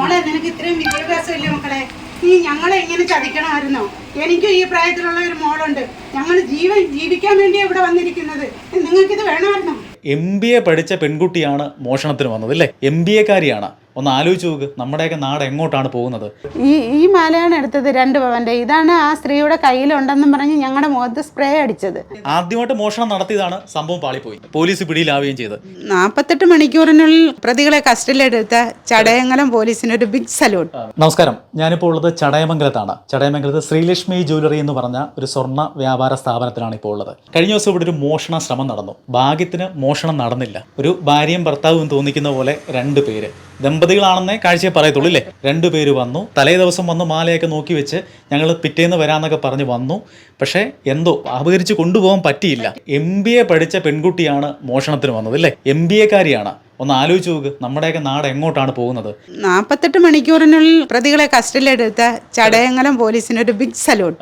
മോളെ നിനക്ക് ഇത്രയും വിദ്യാഭ്യാസം ഇല്ല മക്കളെ? നീ ഞങ്ങളെ എങ്ങനെ ചതിക്കണമായിരുന്നോ? എനിക്കും ഈ പ്രായത്തിലുള്ള ഒരു മോളുണ്ട്. ഞങ്ങൾ ജീവൻ ജീവിക്കാൻ വേണ്ടിയാണ് ഇവിടെ വന്നിരിക്കുന്നത്. നിങ്ങൾക്കിത് വേണമായിരുന്നോ? എം ബി എ പഠിച്ച പെൺകുട്ടിയാണ് മോഷണത്തിന് വന്നത് അല്ലേ? എം ബി എക്കാരിയാണ് ഒന്ന് ആലോചിച്ച് നോക്ക്. നമ്മുടെയൊക്കെ നാട് എങ്ങോട്ടാണ് പോകുന്നത്? ഈ ഈ മാലയാണ് എടുത്തത് രണ്ട് പവന്റെ ഇതാണ് ആ സ്ത്രീയുടെ കയ്യിലുണ്ടെന്നും പറഞ്ഞ് ഞങ്ങളുടെ മുഖത്ത് സ്പ്രേ അടിച്ചത്. ആദ്യമായിട്ട് മോഷണം നടത്തിയതാണ് സംഭവം പാളിപ്പോയി. പോലീസ് പിടിയിലാവുകയും ചെയ്ത്. നാൽപ്പത്തെട്ട് മണിക്കൂറിനുള്ളിൽ പ്രതികളെ കസ്റ്റഡിയിലെടുത്ത ചടയമംഗലം പോലീസിന് ഒരു ബിഗ് സല്യൂട്ട് നമസ്കാരം. ഞാനിപ്പോൾ ഉള്ളത് ചടയമംഗലത്താണ്. ചടയമംഗലത്ത് ശ്രീലക്ഷ്മി ജ്വല്ലറി എന്ന് പറഞ്ഞ ഒരു സ്വർണ വ്യാപാര സ്ഥാപനത്തിലാണ് ഇപ്പോൾ ഉള്ളത്. കഴിഞ്ഞ ദിവസം ഇവിടെ ഒരു മോഷണ ശ്രമം നടന്നു. ഭാഗ്യത്തിന് മോഷണം നടന്നില്ല. ഒരു ഭാര്യയും ഭർത്താവും തോന്നിക്കുന്ന പോലെ രണ്ട് പേര്. ദമ്പതികളാണെന്നേ കാഴ്ചയെ പറയത്തുള്ളൂ അല്ലേ രണ്ടു പേര് വന്നു. തലേ ദിവസം വന്ന് മാലയൊക്കെ നോക്കി വെച്ച് ഞങ്ങൾ പിറ്റേന്ന് വരാന്നൊക്കെ പറഞ്ഞ് വന്നു. പക്ഷേ എന്തോ അപകരിച്ച് കൊണ്ടുപോകാൻ പറ്റിയില്ല. എം ബി എ പഠിച്ച പെൺകുട്ടിയാണ് മോഷണത്തിന് വന്നത് അല്ലേ എം ബി എക്കാരിയാണ്. ഒന്ന് ആലോചിച്ച് നോക്ക്. നമ്മുടെയൊക്കെ നാട് എങ്ങോട്ടാണ് പോകുന്നത്? നാൽപ്പത്തെട്ട് മണിക്കൂറിനുള്ളിൽ പ്രതികളെ കസ്റ്റഡിയിലെടുത്ത ചടയങ്കലം പോലീസിന് ഒരു ബിഗ് സല്യൂട്ട്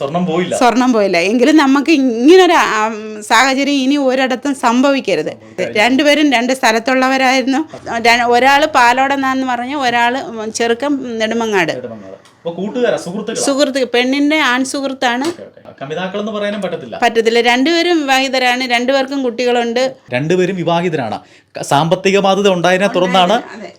സ്വർണം പോയില്ല. സ്വർണം പോയില്ല. എങ്കിലും നമുക്ക് ഇങ്ങനൊരു സാഹചര്യം ഇനി ഒരിടത്തും സംഭവിക്കരുത്. രണ്ടുപേരും രണ്ട് സ്ഥലത്തുള്ളവരായിരുന്നു. ഒരാൾ ഒരാൾ പാലോടെന്നാന്ന് പറഞ്ഞു ഒരാൾ ചെറുക്കം നെടുമങ്ങാട്. സുഹൃത്ത് പെണ്ണിന്റെ ആൺ സുഹൃത്താണ് കമിതാക്കൾ എന്ന് പറയാനും പറ്റത്തില്ല. പറ്റത്തില്ല. രണ്ടുപേരും വിവാഹിതരാണ് രണ്ടുപേർക്കും കുട്ടികളുണ്ട്. രണ്ടുപേരും വിവാഹിതരാണ്. സാമ്പത്തിക ബാധ്യത ഉണ്ടായതിനെ തുടർന്നാണ്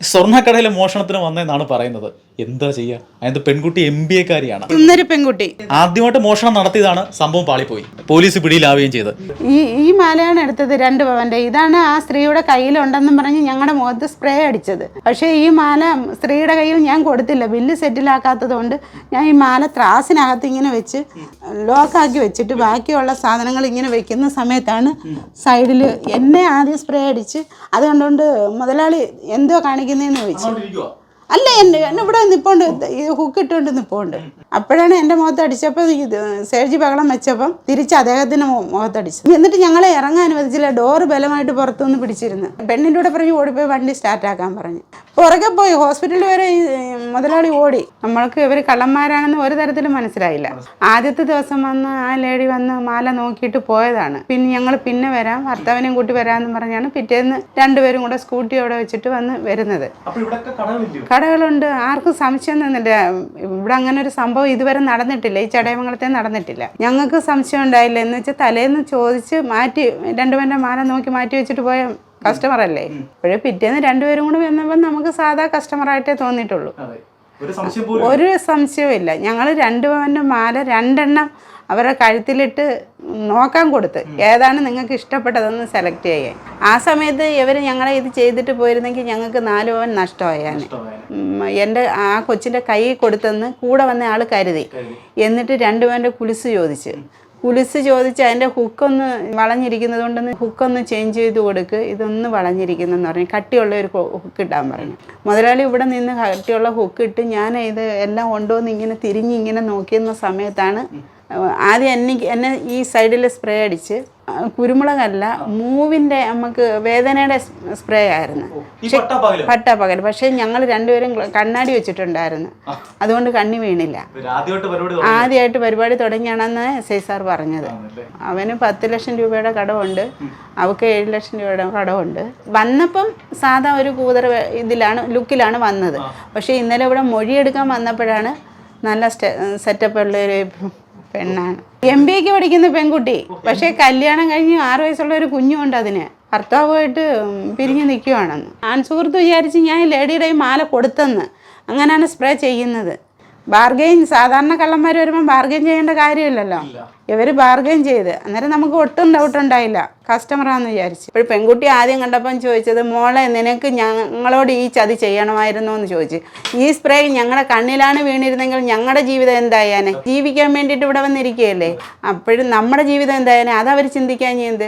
സ്വർണക്കടയിലെ മോഷണത്തിന് വന്നതെന്നാണ് പറയുന്നത്. എന്താ ചെയ്യുക അതിനകത്ത് പെൺകുട്ടി എം ബി എക്കാരിയാണ്. ഇന്നൊരു പെൺകുട്ടി. ആദ്യമായിട്ട് മോഷണം നടത്തിയതാണ് സംഭവം പാളിപ്പോയി. പോലീസ് പിടിയിലാവുകയും ചെയ്ത്. ഈ ഈ മാലയാണ് എടുത്തത് രണ്ട് പവന്റെ. ഇതാണ് ആ സ്ത്രീയുടെ കയ്യിലുണ്ടെന്നും പറഞ്ഞ് ഞങ്ങളുടെ മുഖത്ത് സ്പ്രേ അടിച്ചത്. പക്ഷേ ഈ മാല സ്ത്രീയുടെ കയ്യിൽ ഞാൻ കൊടുത്തില്ല. ബില്ല് സെറ്റിലാക്കാത്തത് കൊണ്ട് ഞാൻ ഈ മാല ത്രാസിനകത്ത് ഇങ്ങനെ വെച്ച് ലോക്കാക്കി വെച്ചിട്ട് ബാക്കിയുള്ള സാധനങ്ങൾ ഇങ്ങനെ വെക്കുന്ന സമയത്താണ് സൈഡിൽ എന്നെ ആദ്യം സ്പ്രേ അടിച്ച് അത് കണ്ടുകൊണ്ട് മുതലാളി എന്തോ കാണിക്കുന്നതെന്ന് ചോദിച്ചു. അല്ല എന്നെ എന്നെ ഇവിടെ നിപ്പോണ്ട്. ഈ ഹുക്ക് ഇട്ടുകൊണ്ട് നിപ്പോണ്ട്. അപ്പോഴാണ് എന്റെ മുഖത്ത് അടിച്ചപ്പോൾ ഇത് സേഴ്ജി ബഹളം വെച്ചപ്പം തിരിച്ച് അദ്ദേഹത്തിന് മു- മുഖത്തടിച്ചു എന്നിട്ട് ഞങ്ങളെ ഇറങ്ങാൻ അനുവദിച്ചില്ല. ഡോറ് ബലമായിട്ട് പുറത്തുനിന്ന് പിടിച്ചിരുന്നു. പെണ്ണിന്റെ കൂടെ പറഞ്ഞ് ഓടിപ്പോയി വണ്ടി സ്റ്റാർട്ടാക്കാൻ പറഞ്ഞു. പുറകെ പോയി ഹോസ്പിറ്റലിൽ വരെ മുതലാളി ഓടി. നമ്മൾക്ക് ഇവർ കള്ളന്മാരാണെന്ന് ഒരു തരത്തിലും മനസ്സിലായില്ല. ആദ്യത്തെ ദിവസം വന്ന് ആ ലേഡി വന്ന് മാല നോക്കിയിട്ട് പോയതാണ്. പിന്നെ ഞങ്ങൾ പിന്നെ വരാം ഭർത്താവിനെയും കൂട്ടി വരാമെന്ന് പറഞ്ഞാണ് പിറ്റേന്ന് രണ്ടുപേരും കൂടെ സ്കൂട്ടി അവിടെ വെച്ചിട്ട് വന്ന് വരുന്നത്. കടകളുണ്ട്. ആർക്കും സംശയം തന്നില്ല. ഇവിടെ അങ്ങനെ ഒരു സംഭവം ഇതുവരെ നടന്നിട്ടില്ല. ഈ ചടയമംഗലത്തെ നടന്നിട്ടില്ല. ഞങ്ങൾക്ക് സംശയം ഉണ്ടായില്ല. എന്ന് വെച്ചാൽ തലേന്ന് ചോദിച്ച് മാറ്റി രണ്ടുപേരുടെ മാല നോക്കി മാറ്റി വെച്ചിട്ട് പോയ കസ്റ്റമർ അല്ലേ? ഇപ്പോഴേ പിറ്റേന്ന് രണ്ടുപേരും കൂടെ വന്നപ്പോൾ നമുക്ക് സാധാ കസ്റ്റമറായിട്ടേ തോന്നിയിട്ടുള്ളൂ. ഒരു സംശയവുമില്ല ഒരു സംശയവും ഇല്ല. ഞങ്ങൾ രണ്ട് പവന്റെ മാല രണ്ടെണ്ണം അവരെ കഴുത്തിലിട്ട് നോക്കാൻ കൊടുത്ത്. ഏതാണ് നിങ്ങൾക്ക് ഇഷ്ടപ്പെട്ടതെന്ന് സെലക്ട് ചെയ്യാൻ. ആ സമയത്ത് ഇവർ ഞങ്ങളെ ഇത് ചെയ്തിട്ട് പോയിരുന്നെങ്കിൽ ഞങ്ങൾക്ക് നാല് പവൻ നഷ്ടമായാണ് എന്റെ ആ കൊച്ചിന്റെ കൈ കൊടുത്തെന്ന് കൂടെ വന്ന ആൾ കരുതി. എന്നിട്ട് രണ്ട് പവന്റെ കുലിസ് ചോദിച്ച്. കുലിസ് ചോദിച്ച് അതിന്റെ ഹുക്കൊന്ന് വളഞ്ഞിരിക്കുന്നത് കൊണ്ടൊന്ന് ഹുക്കൊന്ന് ചേഞ്ച് ചെയ്ത് കൊടുക്ക്. ഇതൊന്ന് വളഞ്ഞിരിക്കുന്നെന്ന് പറഞ്ഞു. കട്ടിയുള്ള ഒരു ഹുക്ക് ഇടാൻ പറഞ്ഞു. മുതലാളി ഇവിടെ നിന്ന് കട്ടിയുള്ള ഹുക്ക് ഇട്ട് ഞാൻ ഇത് എല്ലാം ഉണ്ടോ എന്ന് ഇങ്ങനെ തിരിഞ്ഞ് ഇങ്ങനെ നോക്കിയിരുന്ന സമയത്താണ് ആദ്യം എന്നെ എന്നെ ഈ സൈഡിൽ സ്പ്രേ അടിച്ച് കുരുമുളകല്ല മൂവിന്റെ നമുക്ക് വേദനയുടെ സ്പ്രേ ആയിരുന്നു. പട്ട പകൽ പക്ഷേ ഞങ്ങൾ രണ്ടുപേരും കണ്ണാടി വെച്ചിട്ടുണ്ടായിരുന്നു. അതുകൊണ്ട് കണ്ണി വീണില്ല. ആദ്യമായിട്ട് പരിപാടി തുടങ്ങിയാണെന്ന് എസ് ഐ സാർ പറഞ്ഞത്. അവന് പത്ത് ലക്ഷം രൂപയുടെ കടമുണ്ട് അവൾക്ക് ഏഴ് ലക്ഷം രൂപയുടെ കടമുണ്ട് വന്നപ്പം സാധാ ഒരു കൂതറ ഇതിലാണ് ലുക്കിലാണ് വന്നത്. പക്ഷേ ഇന്നലെ ഇവിടെ മൊഴിയെടുക്കാൻ വന്നപ്പോഴാണ് നല്ല സെറ്റപ്പ് ഉള്ള ഒരു പെണ്ണാണ്. എം ബി എക്ക് പഠിക്കുന്ന പെൺകുട്ടി. പക്ഷേ കല്യാണം കഴിഞ്ഞ് ആറ് വയസ്സുള്ള ഒരു കുഞ്ഞുണ്ട് അതിന്. ഭർത്താവുമായിട്ട് പിരിഞ്ഞു നിൽക്കുവാണെന്ന് ആൺ സുഹൃത്ത് വിചാരിച്ച് ഞാൻ ലേഡിയുടെ മാല കൊടുത്തെന്ന്. അങ്ങനെയാണ് സ്പ്രേ ചെയ്യുന്നത്. ബാർഗെയിൻ സാധാരണ കള്ളന്മാർ വരുമ്പോൾ ബാർഗെയിൻ ചെയ്യേണ്ട കാര്യമില്ലല്ലോ. ഇവർ ബാർഗെയിൻ ചെയ്ത്. അന്നേരം നമുക്ക് ഒട്ടും ഡൗട്ട് ഉണ്ടായില്ല. കസ്റ്റമറാന്ന് വിചാരിച്ചു. ഇപ്പോൾ പെൺകുട്ടി ആദ്യം കണ്ടപ്പം ചോദിച്ചത് മോളെ നിനക്ക് ഞങ്ങളോട് ഈ ചതി ചെയ്യണമായിരുന്നു? എന്ന് ചോദിച്ചു. ഈ സ്പ്രേ ഞങ്ങളുടെ കണ്ണിലാണ് വീണിരുന്നെങ്കിൽ ഞങ്ങളുടെ ജീവിതം എന്തായാനെ ജീവിക്കാൻ വേണ്ടിയിട്ട് ഇവിടെ വന്നിരിക്കുകയല്ലേ? അപ്പോഴും നമ്മുടെ ജീവിതം എന്തായാലും അതവർ ചിന്തിക്കാൻ എന്ത്